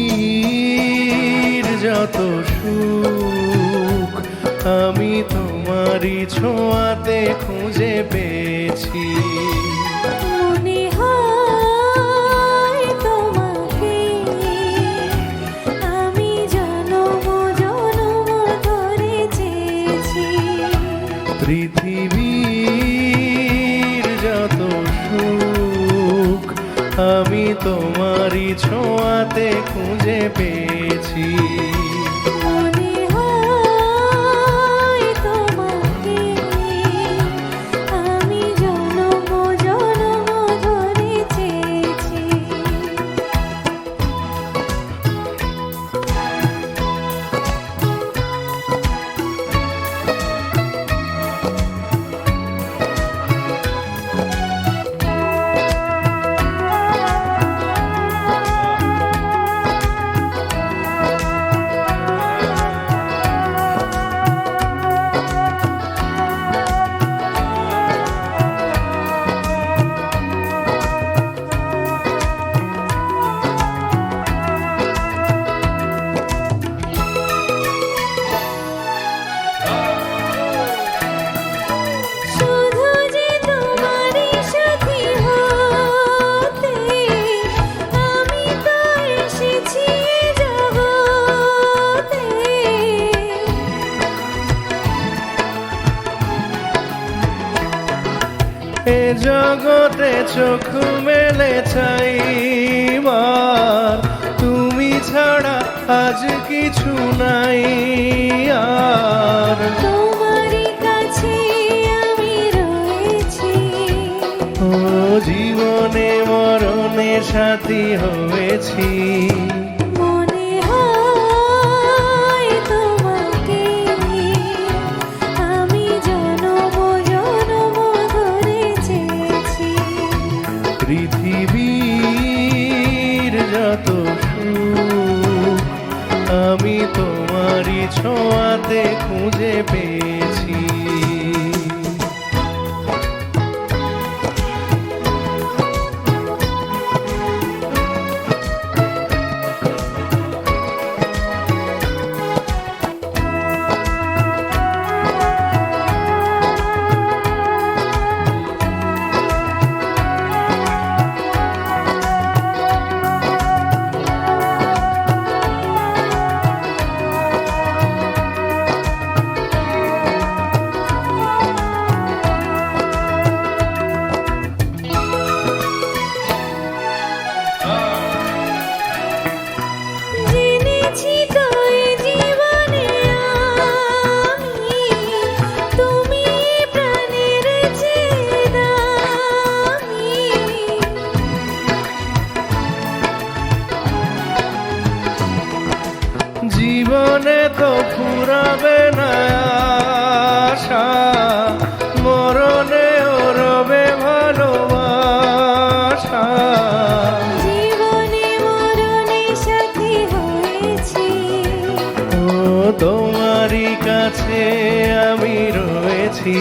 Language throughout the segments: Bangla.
পৃথিবীর যত সুখ আমি তোমারই ছোঁয়াতে খুঁজে পেয়েছি। পৃথিবীর যত সুখ আমি তোমারই ছোঁয়াতে খুঁজে পেয়েছি। জগতে চোখ মেলে চাইবার। তুমি ছাড়া আজ কিছু নাই আর। তোমারই কাছে আমি রয়েছি। ও জীবনে মরণে সাথী হয়েছি। ছোঁয়াতে খুঁজে পেয়েছি জীবনে তো ফুরাবে না আশা মরণে রবে ভালোবাসা। জীবনে মরণে সাথী হয়েছি। ও তোমারই কাছে আমি রয়েছি।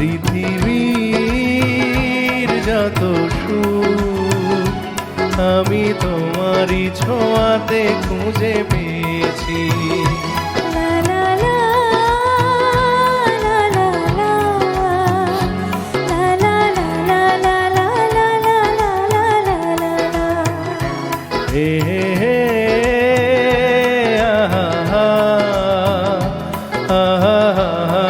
পৃথিবীর যত সুখ আমি তোমারই ছোঁয়াতে খুঁজে পেয়েছি Ha ha ha. আহা